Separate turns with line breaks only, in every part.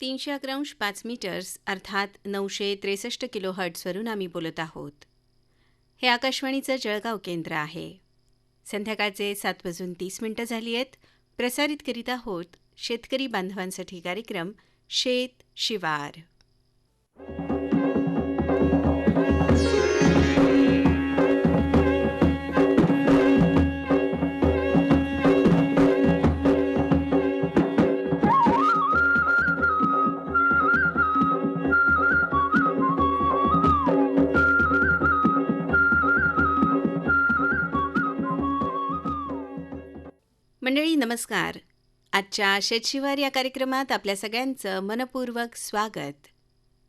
तीनशे अकरांश पाच मीटर्स अर्थात नऊशे त्रेसष्ट किलो हर्ट्सवरून आम्ही बोलत आहोत. हे आकाशवाणीचं जळगाव केंद्र आहे. संध्याकाळचे सात वाजून तीस मिनटं झाली आहेत. प्रसारित करीत आहोत शेतकरी बांधवांसाठी कार्यक्रम शेत शिवार. मंडळी नमस्कार. आजच्या शेतशिवार या कार्यक्रमात आपल्या सगळ्यांचं मनपूर्वक स्वागत.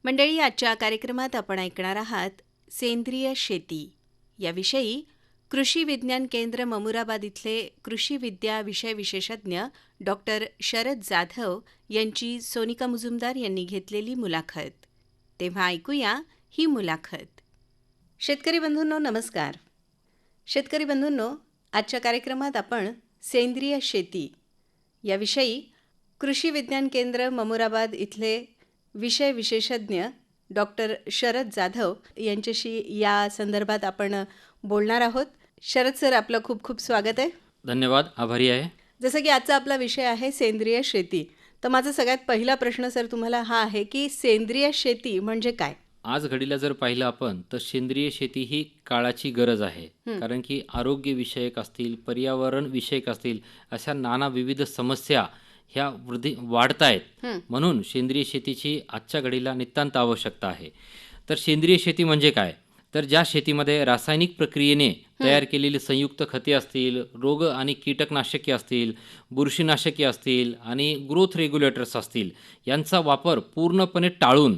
मंडळी आजच्या कार्यक्रमात आपण ऐकणार आहात सेंद्रिय शेती. याविषयी कृषी विज्ञान केंद्र ममुराबाद इथले कृषी विद्या विषय विशेषज्ञ डॉक्टर शरद जाधव यांची सोनिका मुजुमदार यांनी घेतलेली मुलाखत. तेव्हा ऐकूया ही मुलाखत. शेतकरी बंधूंनो नमस्कार. शेतकरी बंधूंनो आजच्या कार्यक्रमात आपण सेंद्रिय शेती. याविषयी कृषी विज्ञान केंद्र ममुराबाद इथले विषय विशेषज्ञ डॉक्टर शरद जाधव यांच्याशी या संदर्भात आपण बोलणार आहोत. शरद सर आपलं खूप खूप स्वागत आहे.
धन्यवाद आभारी आहे.
जसं की आजचा आपला विषय आहे सेंद्रिय शेती. तर माझा सगळ्यात पहिला प्रश्न सर तुम्हाला हा आहे की सेंद्रिय शेती म्हणजे काय?
आज घडीला जर पाहिलं आपण तर सेंद्रिय शेती ही काळाची गरज आहे. कारण की आरोग्य विषयक असतील पर्यावरण विषयक असतील अशा नाना विविध समस्या ह्या वृद्धी वाढत आहेत म्हणून सेंद्रिय शेतीची आजच्या घडीला नितांत आवश्यकता आहे. तर सेंद्रिय शेती म्हणजे काय? तर ज्या शेतीमध्ये रासायनिक प्रक्रियेने तयार केलेली संयुक्त खते असतील रोग आणि कीटकनाशके असतील बुरशीनाशके असतील आणि ग्रोथ रेग्युलेटर्स असतील यांचा वापर पूर्णपणे टाळून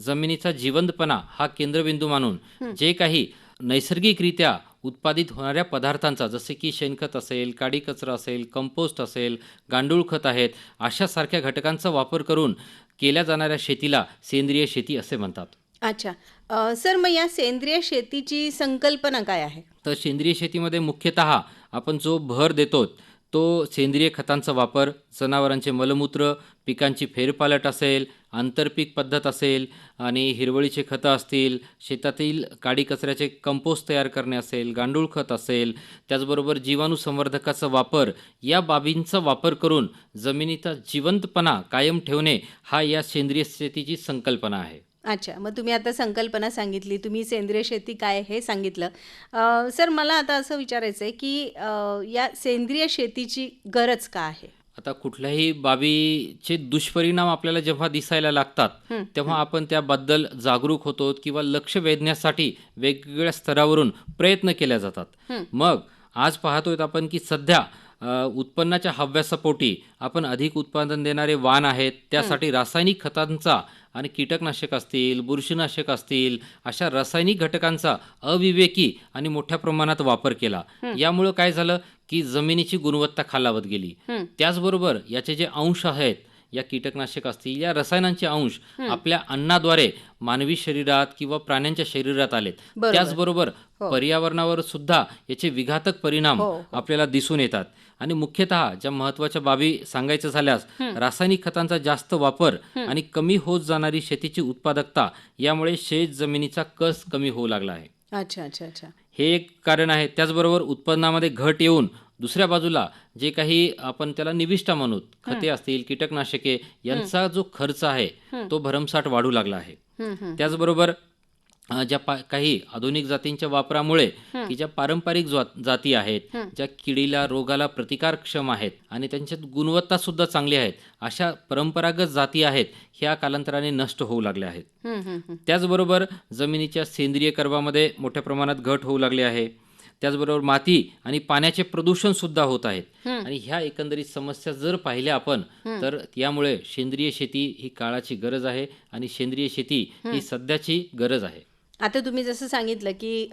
जमिनीचा जिवंतपणा हा केंद्रबिंदू मानून जे काही नैसर्गिकरित्या उत्पादित होणाऱ्या पदार्थांचा जसे की शेणखत असेल काडी कचरा असेल कंपोस्ट असेल गांडूळ खत आहेत अशासारख्या घटकांचा वापर करून केल्या जाणाऱ्या शेतीला सेंद्रिय शेती असे म्हणतात.
अच्छा. अ, सर मग या सेंद्रिय शेतीची संकल्पना काय आहे?
तर सेंद्रिय शेतीमध्ये मुख्यतः आपण जो भर देतो तो सेंद्रिय खतांचा वापर जनावरांचे मलमूत्र पिकांची फेरपालट असेल आंतरपीक पद्धत असेल आणि हिरवळीचे खतं असतील शेतातील काडी कचऱ्याचे कंपोस्ट तयार करणे असेल गांडूळ खत असेल त्याचबरोबर जीवाणू संवर्धकाचा वापर या बाबींचा वापर करून जमिनीचा जिवंतपणा कायम ठेवणे हा या सेंद्रिय शेतीची संकल्पना आहे.
अच्छा मग तुम्ही आता संकल्पना सांगितली तुम्ही सेंद्रिय शेती काय हे सांगितलं. अ, सर मला आता असं विचारायचं आहे की अ, या सेंद्रिय शेतीची गरज का आहे?
आता कुठल्याही बाबीचे दुष्परिणाम आपल्याला जेव्हा दिसायला लागतात तेव्हा आपण त्याबद्दल जागरूक होतो किंवा लक्ष वेधण्यासाठी वेगवेगळ्या स्तरावरून प्रयत्न केले जातात. मग आज पाहतोय आपण की सध्या उत्पन्नाच्या हव्यासापोटी आपण अधिक उत्पादन देणारे वाण आहेत त्यासाठी रासायनिक खतांचा आणि कीटकनाशक असतील बुरशीनाशक असतील अशा रासायनिक घटकांचा अविवेकी आणि मोठ्या प्रमाणात वापर केला. यामुळं काय झालं की जमिनीची गुणवत्ता खालावत गेली. त्याचबरोबर याचे जे अंश आहेत या कीटकनाशक असतील या रसायनांचे अंश आपल्या अन्नाद्वारे मानवी शरीरात किंवा प्राण्यांच्या शरीरात आलेत.
बरोबर.
त्याचबरोबर पर्यावरणावर सुद्धा याचे विघातक परिणाम
हो, हो.
आपल्याला दिसून येतात. आणि मुख्यतः ज्या महत्त्वाच्या बाबी सांगायचं झाल्यास रासायनिक खतांचा जास्त वापर आणि कमी होत जाणारी शेतीची उत्पादकता यामुळे शेत जमिनीचा कस कमी होऊ लागला आहे.
अच्छा अच्छा अच्छा.
हे एक कारण आहे. त्याचबरोबर उत्पन्नामध्ये घट येऊन दुसऱ्या बाजूला जे काही आपण त्याला निविष्ठा म्हणू खते असतील कीटकनाशके यांचा जो खर्च आहे तो भरमसाठ वाढू लागला आहे. त्याचबरोबर ज्या काही आधुनिक जातींच्या वापरामुळे की ज्या पारंपरिक जाती आहेत ज्या किडीला रोगाला प्रतिकारक्षम आहेत आणि त्यांच्यात गुणवत्ता सुद्धा चांगली आहेत अशा परंपरागत जाती आहेत ह्या कालांतराने नष्ट होऊ लागल्या आहेत. त्याचबरोबर जमिनीच्या सेंद्रिय कर्बामध्ये मोठ्या प्रमाणात घट होऊ लागली आहे. त्याचबरोबर माती आणि पाण्याचे प्रदूषण सुद्धा होत आहेत आणि ह्या एकंदरीत समस्या जर पाहिल्या आपण तर यामुळे सेंद्रिय शेती ही काळाची गरज आहे आणि सेंद्रिय शेती ही सध्याची गरज आहे.
आता तुम्ही जसं सांगितलं की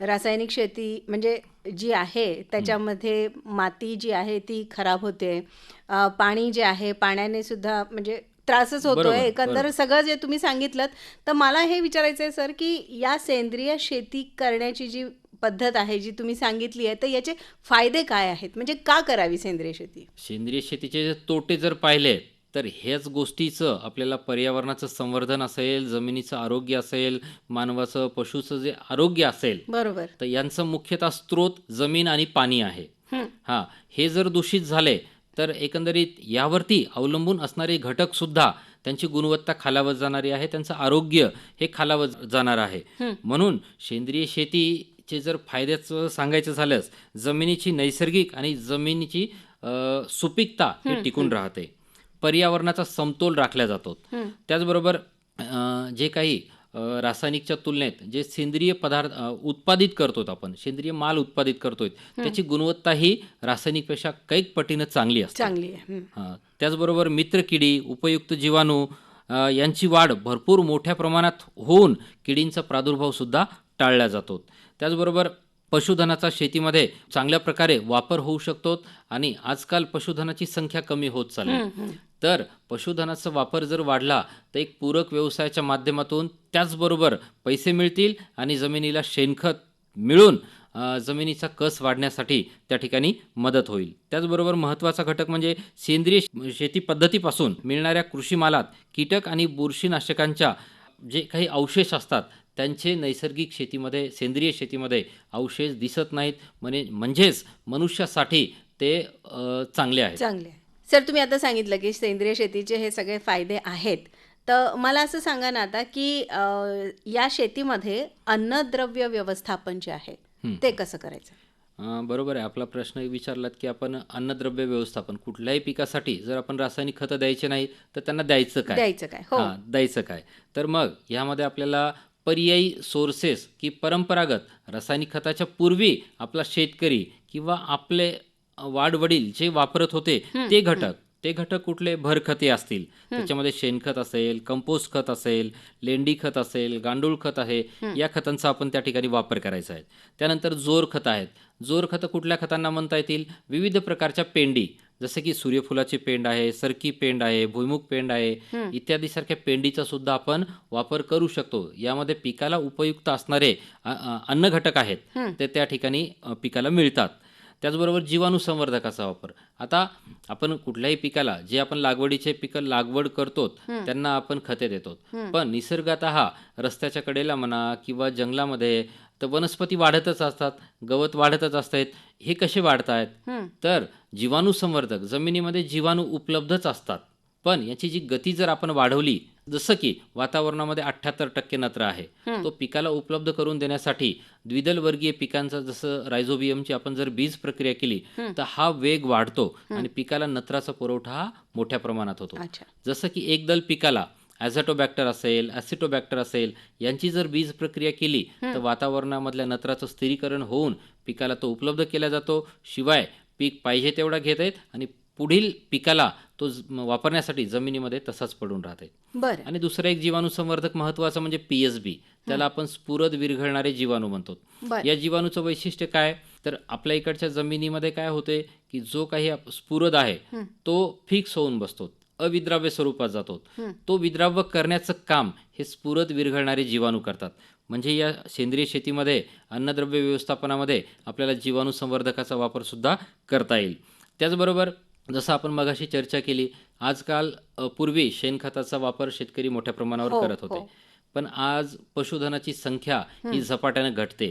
रासायनिक शेती म्हणजे जी आहे त्याच्यामध्ये माती जी आहे ती खराब होते. पाणी जे आहे पाण्याने सुद्धा म्हणजे त्रासच होतोय. एकंदर. सगळं जे तुम्ही सांगितलं तर मला हे विचारायचं आहे सर की या सेंद्रिय शेती करण्याची जी पद्धत आहे जी तुम्ही सांगितली आहे तर याचे फायदे काय आहेत? म्हणजे का करावी सेंद्रिय शेती?
सेंद्रिय शेतीचे तोटे जर पाहिले तर ह्याच गोष्टीचं आपल्याला पर्यावरणाचं संवर्धन असेल जमिनीचं आरोग्य असेल मानवाचं पशुचं जे आरोग्य असेल
बरोबर.
तर यांचं मुख्यतः स्रोत जमीन आणि पाणी आहे.
हं.
हां जर दूषित झाले तर एकंदरीत यावरती अवलंबून असणारे घटक सुद्धा त्यांची गुणवत्ता खालावत जाणारी आहे त्यांचं आरोग्य हे खालावत जाणार आहे. म्हणून सेंद्रिय शेतीचे जर फायद्याचं सांगायचं झाल्यास जमिनीची नैसर्गिक आणि जमिनीची सुपीकता हे टिकून राहते. पर्यावरणाचा समतोल राखला जातो. त्याचबरोबर जे काही रासायनिकच्या तुलनेत जे सेंद्रिय पदार्थ उत्पादित करतोत आपण सेंद्रिय माल उत्पादित करतोय त्याची गुणवत्ता ही रासायनिकपेक्षा कैक पटीनं चांगली असते.
चांगली आहे.
त्याचबरोबर मित्रकिडी उपयुक्त जीवाणू यांची वाढ भरपूर मोठ्या प्रमाणात होऊन किडींचा प्रादुर्भाव सुद्धा टाळला जातो त्याचबरोबर पशुधनाचा शेतीमध्ये चांगल्या प्रकारे वापर होऊ शकतो आणि आजकाल पशुधनाची संख्या कमी होत चालली. तर पशुधनाचा वापर जर वाढला तर एक पूरक व्यवसायाच्या माध्यमातून त्याचबरोबर पैसे मिळतील आणि जमिनीला शेणखत मिळून जमिनीचा कस वाढण्यासाठी त्या ठिकाणी मदत होईल. त्याचबरोबर महत्त्वाचा घटक म्हणजे सेंद्रिय शेती पद्धतीपासून मिळणाऱ्या कृषी मालात कीटक आणि बुरशीनाशकांच्या जे काही अवशेष असतात त्यांचे नैसर्गिक शेतीमध्ये सेंद्रिय शेतीमध्ये अवशेष दिसत नाहीत. म्हणे म्हणजेच मनुष्यासाठी ते चांगले आहेत.
चांगले आहे. सर तुम्ही आता सांगितलं की सेंद्रिय शेतीचे हे सगळे फायदे आहेत. तर मला असं सांगा ना आता की या शेतीमध्ये अन्नद्रव्य व्यवस्थापन जे आहे. ते कसं करायचं?
बरोबर आहे. आपला प्रश्न विचारलात की आपण अन्नद्रव्य व्यवस्थापन कुठल्याही पिकासाठी जर आपण रासायनिक खतं द्यायचे नाही तर त्यांना द्यायचं काय?
द्यायचं काय? हो.
हां द्यायचं काय? तर मग ह्यामध्ये आपल्याला पर्यायी सोर्सेस की परंपरागत रासायनिक खताच्या पूर्वी आपला शेतकरी किंवा आपले वाडवडील जे वापरत होते ते घटक ते घटक कुठले? भरखते असतील. त्याच्यामध्ये शेणखत असेल कंपोस्ट खत असेल लेंडी खत असेल गांडूळ खत आहे या खतांचा आपण त्या ठिकाणी वापर करायचा आहे. त्यानंतर जोर खत आहेत. जोर खतं कुठल्या खतांना म्हणता येतील? विविध प्रकारच्या पेंडी. जसे की सूर्यफुलाची पेंड आहे सरकी पेंड आहे भुईमुग पेंड आहे इत्यादी सारख्या पेंडीचा सुद्धा आपण वापर करू शकतो. यामध्ये पिकाला उपयुक्त असणारे अन्न घटक आहेत. ते त्या ठिकाणी पिकाला मिळतात. त्याचबरोबर जीवाणू संवर्धकाचा वापर. आता आपण कुठल्याही पिकाला जे आपण लागवडीचे पिकं लागवड करतो त्यांना आपण खते देतो पण निसर्गात रस्त्याच्या कडेला म्हणा किंवा जंगलामध्ये तर वनस्पती वाढतच असतात गवत वाढतच असतात हे कसे वाढत आहेत
हं.
तर जीवाणू संवर्धक जमिनीमध्ये जीवाणू उपलब्धच असतात. पण याची जी गती जर आपण वाढवली जसं की वातावरणामध्ये अठ्ठ्याहत्तर टक्के नत्र आहे तो पिकाला उपलब्ध करून देण्यासाठी द्विदल वर्गीय पिकांचा जसं रायझोबियमची आपण जर बीज प्रक्रिया केली तर हा वेग वाढतो आणि पिकाला नत्राचा पुरवठा हा मोठ्या प्रमाणात होतो. जसं की एक दल पिकाला ॲझॅटोबॅक्टर असेल ॲसिटोबॅक्टर असेल यांची जर बीज प्रक्रिया केली तर वातावरणामधल्या नत्राचं स्थिरीकरण होऊन पिकाला तो उपलब्ध केला जातो. शिवाय पीक पाहिजे तेवढा घेत आहेत आणि पुढील पिकाला तो वापरण्यासाठी जमिनीमध्ये तसाच पडून राहते.
बरं.
आणि दुसरा एक जीवाणू संवर्धक महत्त्वाचा म्हणजे पी एस बी त्याला आपण स्फुरद विरघळणारे जीवाणू म्हणतो. या जीवाणूचं वैशिष्ट्य काय? तर आपल्या इकडच्या जमिनीमध्ये काय होते की जो काही स्फुरद आहे तो फिक्स होऊन बसतो. अविद्राव्य स्वरूपात जातो. तो विद्राव्य करण्याचं काम हे स्फुरद विरघळणारे जीवाणू करतात. म्हणजे या सेंद्रिय शेतीमध्ये अन्नद्रव्य व्यवस्थापनामध्ये आपल्याला जीवाणू संवर्धकाचा वापर सुद्धा करता येईल. त्याचबरोबर जसं आपण मगाशी चर्चा केली आजकाल पूर्वी शेणखताचा वापर शेतकरी मोठ्या प्रमाणावर
हो,
करत होते.
हो.
पण आज पशुधनाची संख्या ही झपाट्याने घटते.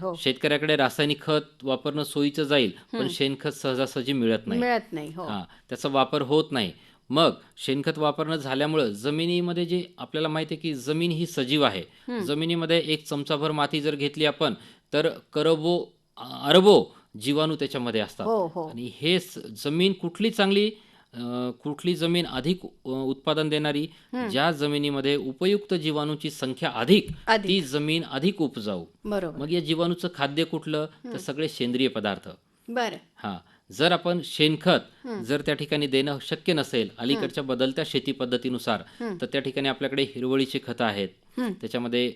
हो.
शेतकऱ्याकडे रासायनिक खत वापरणं सोयीचं जाईल पण शेणखत सहजासहजी मिळत नाही.
मिळत नाही हा
त्याचा वापर होत नाही. मग शेणखत वापरणं झाल्यामुळं जमिनीमध्ये जे आपल्याला माहिती आहे की जमीन ही सजीव आहे. जमिनीमध्ये एक चमचाभर माती जर घेतली आपण तर करबो अरबो जीवाणू त्याच्यामध्ये असतात.
हो हो.
आणि हे जमीन कुठली चांगली कुठली जमीन अधिक उत्पादन देणारी ज्या जमिनीमध्ये उपयुक्त जीवाणूची संख्या अधिक. ती जमीन अधिक उपजाऊ. मग या जीवाणूचं खाद्य कुठलं? तर सगळे सेंद्रिय पदार्थ.
बरं.
हा. जर आपण शेणखत जर त्या ठिकाणी देणं शक्य नसेल अलीकडच्या बदलत्या शेती पद्धतीनुसार तर त्या ठिकाणी आपल्याकडे हिरवळीची खतं आहेत. त्याच्यामध्ये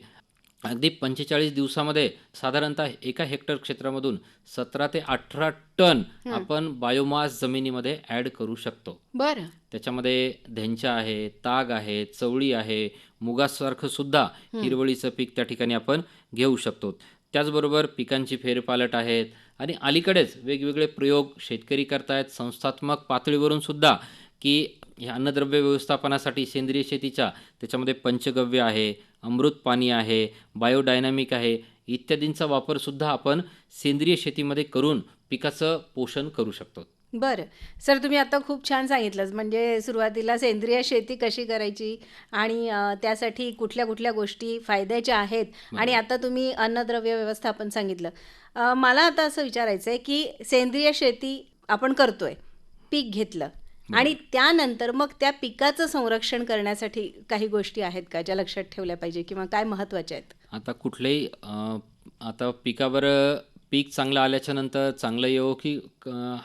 अगदी पंचेचाळीस दिवसामध्ये साधारणतः एका हेक्टर क्षेत्रामधून सतरा ते अठरा टन आपण बायोमास जमिनीमध्ये ऍड करू शकतो.
बरं.
त्याच्यामध्ये धेंचा आहे ताग आहे चवळी आहे मुगासारखं सुद्धा हिरवळीचं पीक त्या ठिकाणी आपण घेऊ शकतो. त्याचबरोबर पिकांची फेरपालट आहेत आणि अलीकडेच वेगवेगळे प्रयोग शेतकरी करतायत. संस्थात्मक पातळीवरून सुद्धा की ह्या अन्नद्रव्य व्यवस्थापनासाठी सेंद्रिय शेतीच्या त्याच्यामध्ये पंचगव्य आहे अमृत पाणी आहे बायोडायनामिक आहे इत्यादींचा वापरसुद्धा आपण सेंद्रिय शेतीमध्ये करून पिकाचं पोषण करू शकतो.
बरं. सर तुम्ही आता खूप छान सांगितलंच म्हणजे सुरुवातीला सेंद्रिय शेती कशी करायची आणि अ, त्यासाठी कुठल्या कुठल्या गोष्टी फायद्याच्या आहेत आणि आता तुम्ही अन्नद्रव्य व्यवस्थापन सांगितलं. अ, मला आता असं विचारायचं आहे की सेंद्रिय शेती आपण करतोय पीक घेतलं आणि त्यानंतर मग त्या पिकाचं संरक्षण करण्यासाठी काही गोष्टी आहेत का ज्या लक्षात ठेवल्या पाहिजे किंवा काय महत्त्वाच्या आहेत?
आता कुठलेही अं, आता पिकावर पीक चांगलं आल्याच्यानंतर चांगलं येवो की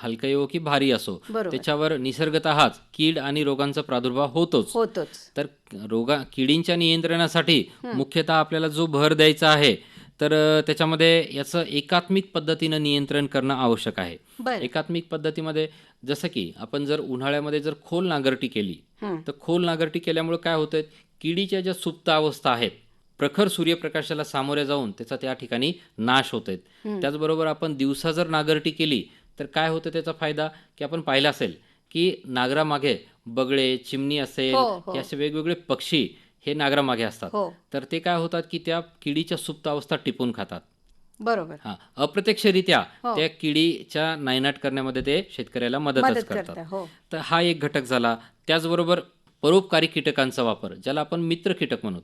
हलकं येवो की भारी असो. त्याच्यावर निसर्गतःच कीड आणि रोगांचा प्रादुर्भाव होतोच.
होतोच.
तर रोगा किडींच्या नियंत्रणासाठी मुख्यतः आपल्याला जो भर द्यायचा आहे तर त्याच्यामध्ये याचं एकात्मिक पद्धतीनं नियंत्रण करणं आवश्यक आहे. एकात्मिक पद्धतीमध्ये जसं की आपण जर उन्हाळ्यामध्ये जर खोल नांगरटी केली. तर खोल नांगरटी केल्यामुळे काय होतं किडीच्या ज्या सुप्त अवस्था आहेत प्रखर सूर्यप्रकाशाला सामोरे जाऊन त्याचा त्या ठिकाणी नाश होत आहेत त्याचबरोबर आपण दिवसा जर नांगरटी केली तर काय होतं त्याचा फायदा? की आपण पाहिला असेल की नागरामागे बगळे चिमणी असेल
हो, हो.
हे असे वेगवेगळे पक्षी हे नागरामागे असतात.
हो.
तर ते काय होतात की त्या किडीच्या सुप्त अवस्था टिपून खातात.
बरोबर.
हा. अप्रत्यक्षरित्या. त्या किडीच्या नायनाट करण्यामध्ये ते शेतकऱ्याला मदतच
मदत
करतात.
करता
तर हा एक घटक झाला. त्याचबरोबर परोपकारी कीटकांचा वापर ज्याला आपण मित्र कीटक म्हणू.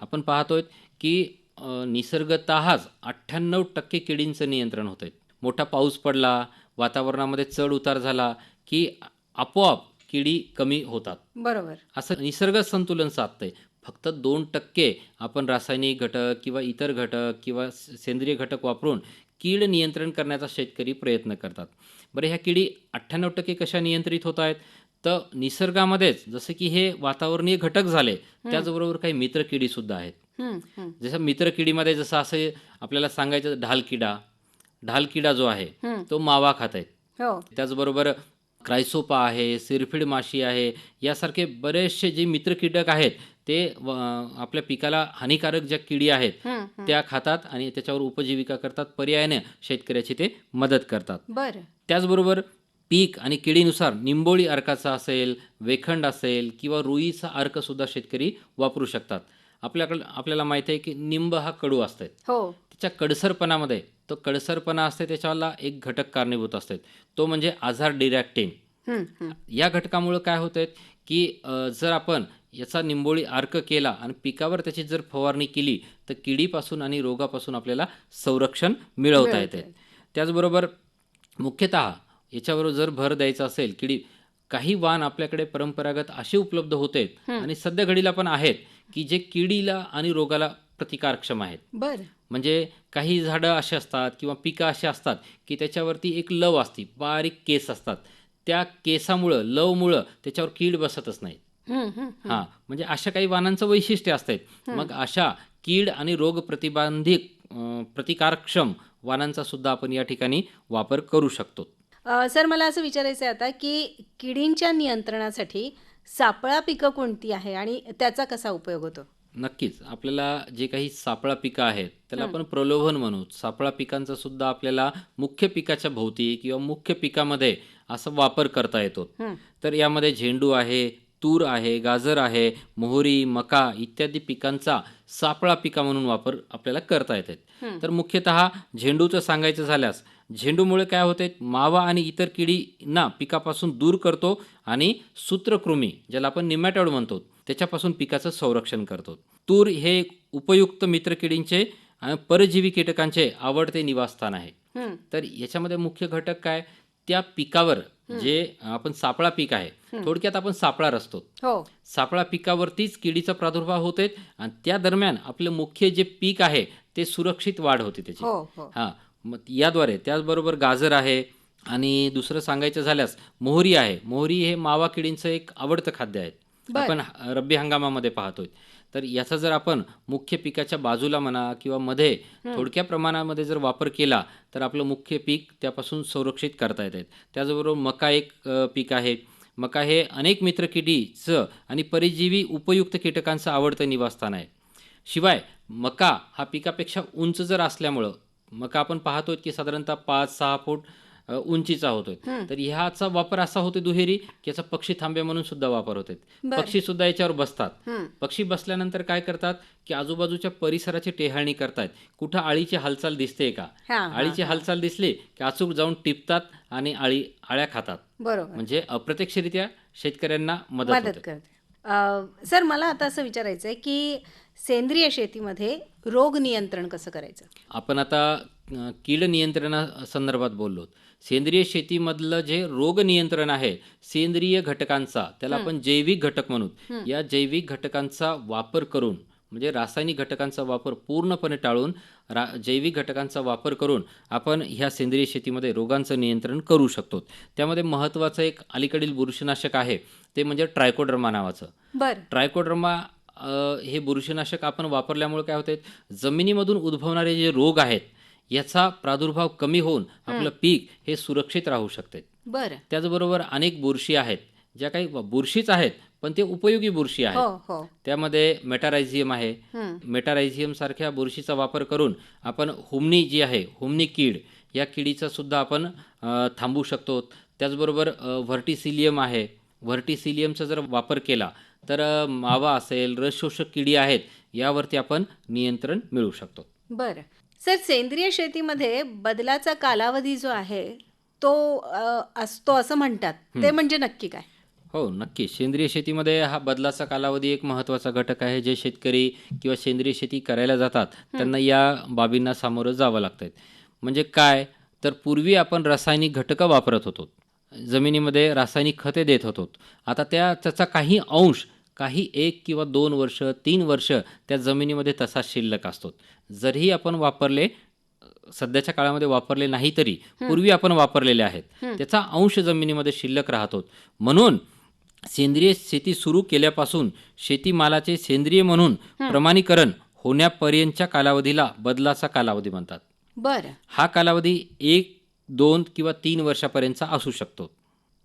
आपण पाहतोय की निसर्गतःच अठ्ठ्याण्णव टक्के किडींचं नियंत्रण होत मोठा पाऊस पडला वातावरणामध्ये चढ उतार झाला की आपोआप किडी कमी होतात.
बरोबर.
असं निसर्ग संतुलन साधतंय. फक्त दोन टक्के आपण रासायनिक घटक किंवा इतर घटक किंवा सेंद्रिय घटक वापरून कीड नियंत्रण करण्याचा शेतकरी प्रयत्न करतात. बरं ह्या किडी अठ्ठ्याण्णव टक्के कशा नियंत्रित होत आहेत तर निसर्गामध्येच जसं की हे वातावरणीय घटक झाले त्याचबरोबर काही मित्र किडीसुद्धा आहेत. जसं मित्र किडीमध्ये जसं असं आपल्याला सांगायचं ढाल किडा ढाल किडा जो आहे. तो मावा खात आहेत
हो
त्याचबरोबर क्रायसोपा आहे सिरफिड माशी आहे यासारखे बरेचसे जे मित्र कीटक आहेत ते आपल्या पिकाला हानिकारक ज्या किडी आहेत. त्या खातात आणि त्याच्यावर उपजीविका करतात पर्यायाने शेतकऱ्याची ते मदत करतात
बरं
त्याचबरोबर पीक आणि किडीनुसार निंबोळी अर्काचा असेल वेखंड असेल किंवा रुईचा अर्कसुद्धा शेतकरी वापरू शकतात. आपल्याकडं आपल्याला माहिती आहे की निंब हा कडू असते.
हो.
त्याच्या कडसरपणामध्ये तो कडसरपणा असते त्याच्याला एक घटक कारणीभूत असते. तो म्हणजे आजार डिरॅक्टिन. या घटकामुळं काय होत आहे की जर आपण याचा निंबोळी अर्क केला आणि पिकावर त्याची जर फवारणी केली तर किडीपासून आणि रोगापासून आपल्याला संरक्षण मिळवता येते. त्याचबरोबर मुख्यतः याच्याबरोबर जर भर द्यायचा असेल किडी काही वाण आपल्याकडे परंपरागत असे उपलब्ध होते आणि सध्या घडीला पण आहेत की जे किडीला आणि रोगाला प्रतिकारक्षम आहेत.
बरं.
म्हणजे काही झाडं अशी असतात किंवा पिकं अशी असतात की त्याच्यावरती एक लव असते बारीक केस असतात. त्या केसामुळं लवमुळं त्याच्यावर कीड बसतच नाही
हं,
म्हणजे अशा काही वाणांचं वैशिष्ट्य असतात. मग अशा कीड आणि रोग प्रतिबंधिक प्रतिकारक्षम वाणांचा सुद्धा आपण या ठिकाणी वापर करू शकतो.
सर मला असं विचारायचं आहे आता की किडींच्या नियंत्रणासाठी सापळा पिकं कोणती आहे आणि त्याचा कसा उपयोग होतो?
नक्कीच. आपल्याला जे काही सापळा पिकं आहेत त्याला आपण प्रलोभन म्हणू सापळा पिकांचा सुद्धा आपल्याला मुख्य पिकाच्या भोवती किंवा मुख्य पिकामध्ये असा वापर करता येतो. तर यामध्ये झेंडू आहे तूर आहे गाजर आहे मोहरी मका इत्यादी पिकांचा सापळा पिका म्हणून वापर आपल्याला करता येतात. तर मुख्यतः झेंडूचं सांगायचं झाल्यास झेंडूमुळे काय होते? मावा आणि इतर किडींना पिकापासून दूर करतो आणि सूत्रकृमी ज्याला आपण निमॅटॉड म्हणतो त्याच्यापासून पिकाचं संरक्षण करतो. तूर हे उपयुक्त मित्र किडींचे आणि परजीवी कीटकांचे आवडते निवासस्थान आहे.
हं.
तर याच्यामध्ये मुख्य घटक काय? त्या पिकावर जे आपण सापळा पीक आहे थोडक्यात आपण सापळा रचतो.
हो.
सापळा पिकावरतीच किडीचा प्रादुर्भाव होतोय आणि त्या दरम्यान आपलं मुख्य जे पीक आहे ते सुरक्षित वाढ होते त्याची.
हो हो.
हां. मग याद्वारे त्याचबरोबर गाजर आहे आणि दुसरं सांगायचं झाल्यास मोहरी आहे. मोहरी हे मावा किडींचं एक आवडतं खाद्य आहे. आपण रब्बी हंगामामध्ये पाहतोय. तर याचा जर आपण मुख्य पिकाच्या बाजूला म्हणा किंवा मध्ये थोडक्या प्रमाणामध्ये जर वापर केला तर आपलं मुख्य पीक त्यापासून संरक्षित करता येत त्याचबरोबर मका एक पीक आहे. मका हे अनेक मित्र किडीचं आणि परजीवी उपयुक्त कीटकांचं आवडतं निवासस्थान आहे. शिवाय मका हा पिकापेक्षा उंच जर असल्यामुळं मका आपण पाहतोय की साधारणतः पाच सहा फूट उंचीचा होतोय. तर ह्याचा वापर असा होतो दुहेरी की याचा पक्षी थांबे म्हणून सुद्धा वापर होते. पक्षी सुद्धा याच्यावर बसतात. पक्षी बसल्यानंतर काय करतात की आजूबाजूच्या परिसराची टेहाळणी करतायत. कुठं आळीची हालचाल दिसते का? आळीची हालचाल दिसली की अचूक जाऊन टिपतात आणि आळी आळ्या खातात.
बरोबर.
म्हणजे अप्रत्यक्षरित्या शेतकऱ्यांना मदत
करते. सर मला आता असं विचारायचं आहे की सेंद्रिय शेतीमध्ये रोग नियंत्रण कसं करायचं?
आपण आता कीड नियंत्रणा संदर्भात बोललो. सेंद्रिय शेतीमधलं जे रोग नियंत्रण आहे सेंद्रिय घटकांचा त्याला आपण जैविक घटक म्हणू. या जैविक घटकांचा वापर करून म्हणजे रासायनिक घटकांचा वापर पूर्णपणे टाळून रा जैविक घटकांचा वापर करून आपण ह्या सेंद्रिय शेतीमध्ये रोगांचं नियंत्रण करू शकतो. त्यामध्ये महत्त्वाचं एक अलीकडील बुरशीनाशक आहे ते म्हणजे ट्रायकोडर्मा नावाचं.
बरं.
ट्रायकोड्रमा हे बुरशीनाशक आपण वापरल्यामुळे काय होते जमिनीमधून उद्भवणारे जे रोग आहेत याचा प्रादुर्भाव कमी होऊन आपलं पीक हे सुरक्षित राहू शकते.
बरं.
त्याचबरोबर अनेक बुरशी आहेत ज्या काही बुरशीच आहेत पण ते उपयोगी बुरशी
हो
आहेत.
हो
त्यामध्ये मेटारायझियम आहे.
हं.
मेटारायझियम सारख्या बुरशीचा वापर करून आपण हुमणी जी आहे हुमणी कीड या किडीचा सुद्धा आपण अ, थांबवू शकतो. त्याचबरोबर व्हर्टिसिलियम आहे. व्हर्टिसिलियमचा जर वापर केला तर मावा असेल रस शोषक किडी आहेत यावरती आपण नियंत्रण मिळवू शकतो.
बरं. सर सेंद्रिय शेतीमध्ये बदलाचा कालावधी जो आहे तो असतो असं म्हणतात. ते म्हणजे नक्की काय?
हो नक्की. सेंद्रिय शेतीमध्ये हा बदलाचा कालावधी एक महत्त्वाचा घटक आहे. जे शेतकरी किंवा सेंद्रिय शेती करायला जातात त्यांना या बाबींना सामोरं जावं लागतं म्हणजे काय? तर पूर्वी आपण रासायनिक घटकं वापरत होतो. जमिनीमध्ये रासायनिक खते देत होतो. आता त्या त्याचा काही अंश काही एक किंवा दोन वर्ष तीन वर्ष त्या जमिनीमध्ये तसाच शिल्लक असतो. जरीही आपण वापरले सध्याच्या काळामध्ये वापरले नाही तरी पूर्वी आपण वापरलेले आहेत. त्याचा अंश जमिनीमध्ये शिल्लक राहतो. म्हणून सेंद्रिय शेती सुरू केल्यापासून शेतीमालाचे सेंद्रिय म्हणून प्रमाणीकरण होण्यापर्यंतच्या कालावधीला बदलाचा कालावधी म्हणतात.
बरं.
हा कालावधी एक दोन किंवा तीन वर्षापर्यंतचा असू शकतो.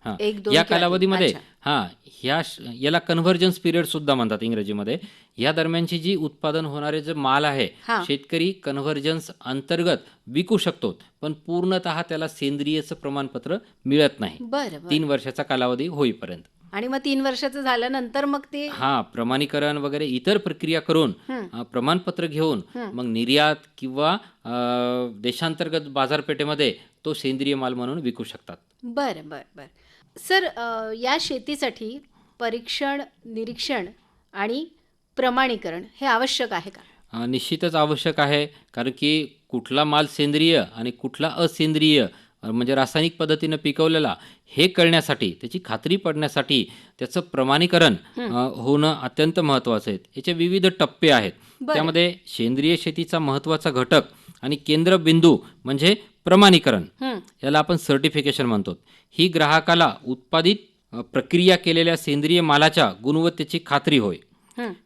एक, दोन
या. कालावधीमध्ये. हां ह्या याला कन्व्हर्जन्स पिरियड सुद्धा म्हणतात इंग्रजीमध्ये या दरम्यानची जी उत्पादन होणारे जे माल आहे
हां.
शेतकरी कन्व्हर्जन्स अंतर्गत विकू शकतो पण पूर्णतः त्याला सेंद्रियचं प्रमाणपत्र मिळत नाही तीन वर्षाचा कालावधी होईपर्यंत
आणि मग तीन वर्षाचं झाल्यानंतर मग ते
हा प्रमाणीकरण वगैरे इतर प्रक्रिया करून
हं.
प्रमाणपत्र घेऊन मग निर्यात किंवा देशांतर्गत बाजारपेठेमध्ये तो सेंद्रिय माल म्हणून विकू शकतात
बरं बरं बरं सर या शेतीसाठी परीक्षण निरीक्षण आणि प्रमाणीकरण हे आवश्यक आहे का?
निश्चितच आवश्यक आहे कारण की कुठला माल सेंद्रिय आणि कुठला असेंद्रिय म्हणजे रासायनिक पद्धतीनं पिकवलेला हे कळण्यासाठी त्याची खात्री पडण्यासाठी त्याचं प्रमाणीकरण होणं अत्यंत महत्त्वाचं आहे. याचे विविध टप्पे आहेत. त्यामध्ये सेंद्रिय शेतीचा महत्त्वाचा घटक आणि केंद्रबिंदू म्हणजे प्रमाणीकरण. याला आपण सर्टिफिकेशन म्हणतो ही ग्राहकाला उत्पादित प्रक्रिया केलेल्या सेंद्रिय मालाच्या गुणवत्तेची खात्री होय.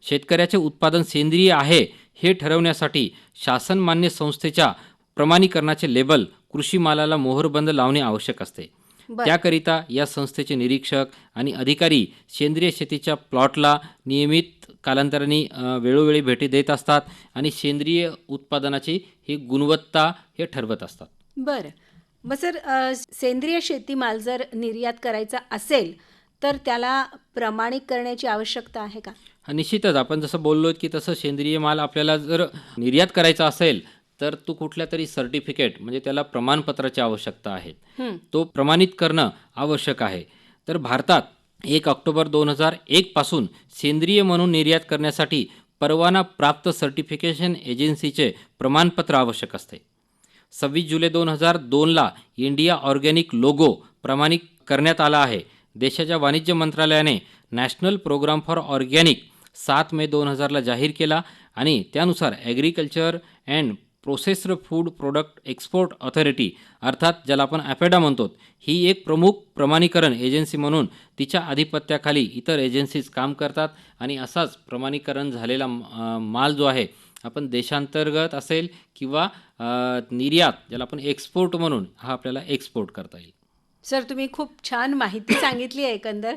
शेतकऱ्याचे उत्पादन सेंद्रिय आहे हे ठरवण्यासाठी शासनमान्य संस्थेच्या प्रमाणीकरणाचे लेबल कृषी मालाला मोहरबंद लावणे आवश्यक असते. त्याकरिता या संस्थेचे निरीक्षक आणि अधिकारी सेंद्रिय शेतीच्या प्लॉटला नियमित कालांतराने वेळोवेळी भेटी देत असतात आणि सेंद्रिय उत्पादनाची ही गुणवत्ता हे ठरवत असतात.
बरं. मग सर सेंद्रिय शेतीमाल जर निर्यात करायचा असेल तर त्याला प्रमाणित करण्याची आवश्यकता आहे का?
निश्चितच. आपण जसं बोललो की तसं सेंद्रिय माल आपल्याला जर निर्यात करायचा असेल तर तो कुठल्या तरी सर्टिफिकेट म्हणजे त्याला प्रमाणपत्राची आवश्यकता आहे. तो प्रमाणित करणं आवश्यक आहे. तर भारतात एक ऑक्टोबर दोन हजार एकपासून सेंद्रिय म्हणून निर्यात करण्यासाठी परवाना प्राप्त सर्टिफिकेशन एजन्सीचे प्रमाणपत्र आवश्यक असते. सव्वीस जुलै दोन हजार दोनला इंडिया ऑर्गॅनिक लोगो प्रमाणित करण्यात आला आहे. देशाच्या वाणिज्य मंत्रालयाने नॅशनल प्रोग्राम फॉर ऑर्गॅनिक सात मे दोन हजारला जाहीर केला आणि त्यानुसार agriculture and processed food product export authority अर्थात ज्याला आपण ॲपेडा म्हणतो ही एक प्रमुख प्रमाणीकरण एजन्सी म्हणून तिच्या आधिपत्याखाली इतर एजन्सीज काम करतात आणि असाच प्रमाणीकरण झालेला माल जो आहे आपण देशांतर्गत असेल किंवा निर्यात ज्याला आपण एक्सपोर्ट म्हणून हा आपल्याला एक्सपोर्ट करता येईल.
सर तुम्ही खूप छान माहिती सांगितली आहे एकंदर.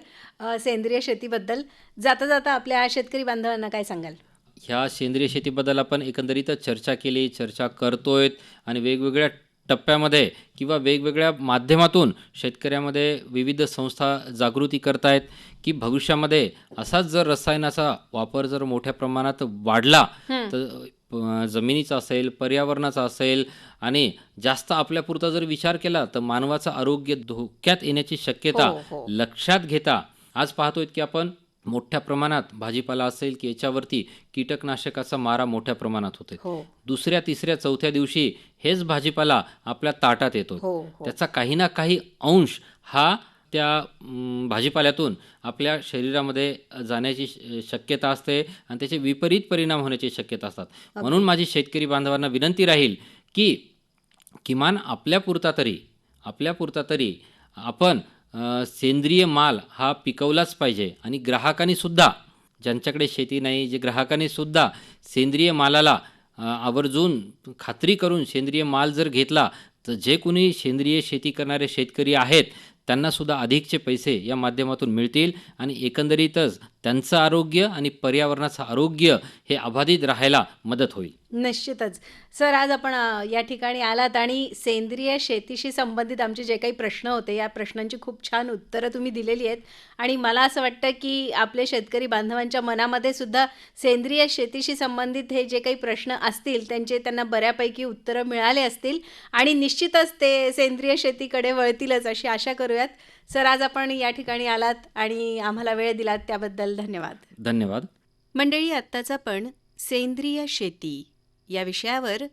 सेंद्रिय शेतीबद्दल. जाता जाता आपल्या शेतकरी बांधवांना काय सांगाल?
ह्या सेंद्रिय शेतीबद्दल आपण एकंदरीतच चर्चा केली चर्चा करतोय आणि वेगवेगळ्या टप्प्यामध्ये किंवा वेगवेगळ्या माध्यमातून शेतकऱ्यामध्ये विविध संस्था जागृती करतायत की भविष्यामध्ये असाच जर रसायनाचा वापर जर मोठ्या प्रमाणात वाढला तर जमिनीचा असेल पर्यावरणाचा असेल आणि जास्त आपल्यापुरता जर विचार केला तर मानवाचं आरोग्य धोक्यात येण्याची शक्यता
हो, हो.
लक्षात घेता आज पाहतोय की आपण मोठ्या प्रमाणात भाजीपाला असेल की याच्यावरती कीटकनाशकाचा मारा मोठ्या प्रमाणात होतोय.
हो.
दुसऱ्या तिसऱ्या चौथ्या दिवशी हेच भाजीपाला आपल्या ताटात येतो.
हो हो.
त्याचा काही ना काही अंश हा त्या भाजीपाल्यातून आपल्या शरीरामध्ये जाण्याची शक्यता असते आणि त्याचे विपरीत परिणाम होण्याची शक्यता असतात. म्हणून माझी शेतकरी बांधवांना विनंती राहील की किमान आपल्यापुरता तरी आपल्यापुरता तरी आपण सेंद्रिय माल हा पिकवलाच पाहिजे. आणि ग्राहकांनीसुद्धा ज्यांच्याकडे शेती नाही जे ग्राहकांनीसुद्धा सेंद्रिय मालाला आवर्जून खात्री करून सेंद्रिय माल जर घेतला तर जे कोणी सेंद्रिय शेती करणारे शेतकरी आहेत त्यांनासुद्धा अधिकचे पैसे या माध्यमातून मिळतील. आणि एकंदरीतच त्यांचं आरोग्य आणि पर्यावरणाचं आरोग्य हे अबाधित राहायला मदत होईल.
निश्चितच. सर आज आपण या ठिकाणी आलात आणि सेंद्रिय शेतीशी संबंधित आमचे जे काही प्रश्न होते या प्रश्नांची खूप छान उत्तरं तुम्ही दिलेली आहेत. आणि मला असं वाटतं की आपले शेतकरी बांधवांच्या मनामध्ये सुद्धा सेंद्रिय शेतीशी संबंधित हे जे काही प्रश्न असतील त्यांचे त्यांना बऱ्यापैकी उत्तरं मिळाले असतील. आणि निश्चितच ते सेंद्रिय शेतीकडे वळतीलच अशी आशा करूयात. सर आज आपण या ठिकाणी आलात आणि आम्हाला वेळ दिलात त्याबद्दल धन्यवाद.
धन्यवाद.
मंडळी आत्ताच आपण सेंद्रिय शेती या विषयावर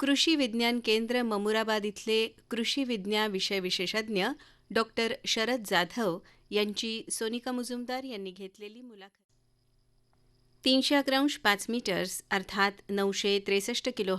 कृषी विज्ञान केंद्र ममुराबाद इथले कृषी विज्ञान विषय विशेषज्ञ डॉक्टर शरद जाधव यांची सोनिका मुजुमदार यांनी घेतलेली मुलाखत. तीनशे अकरांश पाच मीटर्स अर्थात नऊशे त्रेसष्ट किलो